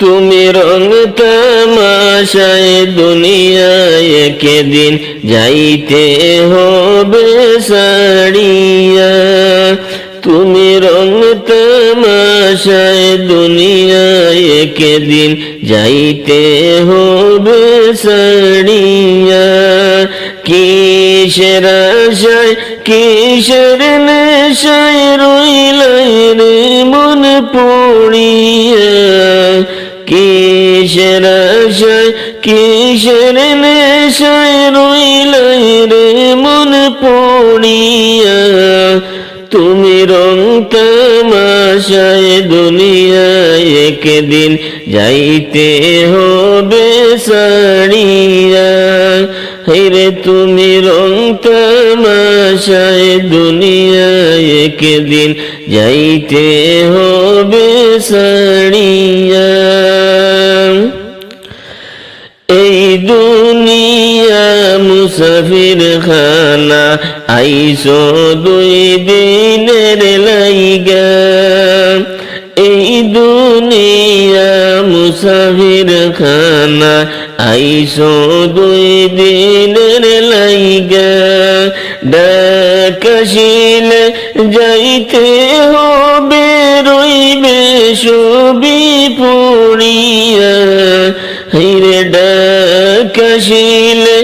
তুমি রং তামাশায় দুনিয়ায় একদিন যাইতে হবে সাড়িয়া তুমি রং তামাশায় দুনিয়ায় একদিন যাইতে হবে সাড়িয়া কিসের আশায়, কিসের নেশায় রইলাই রে মন পড়িয়া? কিসের আশায়, কিসের নেশায় রইলাই রে মন পড়িয়া? তুমি রং তামাশায় দুনিয়ায় একদিন যাইতে হবে সাড়িয়া হেরে তুমি রং তামাশায় দুনিয়ায় একদিন যাইতে হবে সাড়িয়া দুনিয়া মুসাফির খানা আইসো দুই দিনের লাইগা। এই দুনিয়া মুসাফির খানা আইসো দুই দিনের লাইগা। ডাকাশিলে যাইতে হবে রইবে ছবি পড়িয়া। ডাকাশিলে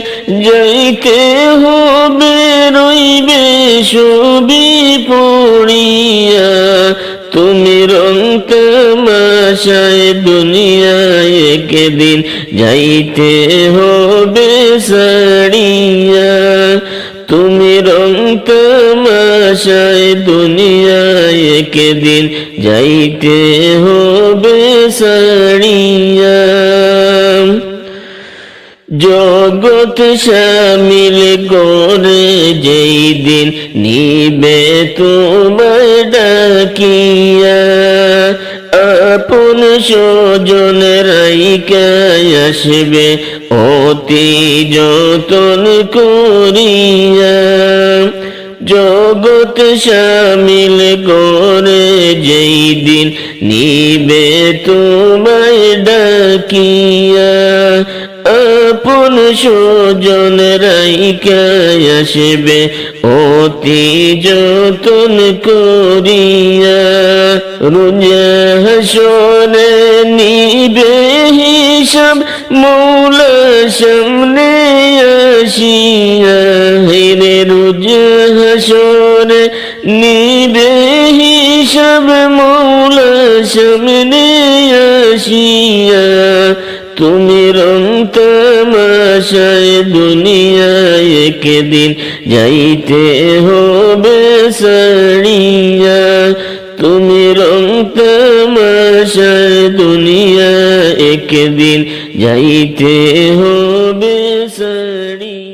যাইতে হবে, রইবে ছবি পড়িয়া। তুমি রং তামাশায় দুনিয়ায় একদিন যাইতে হবে সাড়িয়া তুমি রং তামাশায় দুনিয়ায় একদিন যাইতে হবে সাড়িয়া জগৎ শামিল করে যেই দিন নিবে তোমায় ডাকিয়া। আপন স্বজন রাইকায় আসবে, অতি যতন করিয়া। জগৎ শামিল করে যেই দিন নিবে তোমায় ডাকিয়া। আপন স্বজন রাইকায় আসবে, অতি যতন করিয়া রোজা হাসনে নিবে হিসাব মৌলা সামনে আসিয়া। হেরে রোজা হাসনে নিবে হিসাব মৌলা সামনে আসিয়া। তুমি রং তামাশায় দুনিয়ায় একদিন যাইতে হবে সাড়িয়া তুমি রং তামাশায় দুনিয়া একদিন যাইতে হবে সাড়িয়া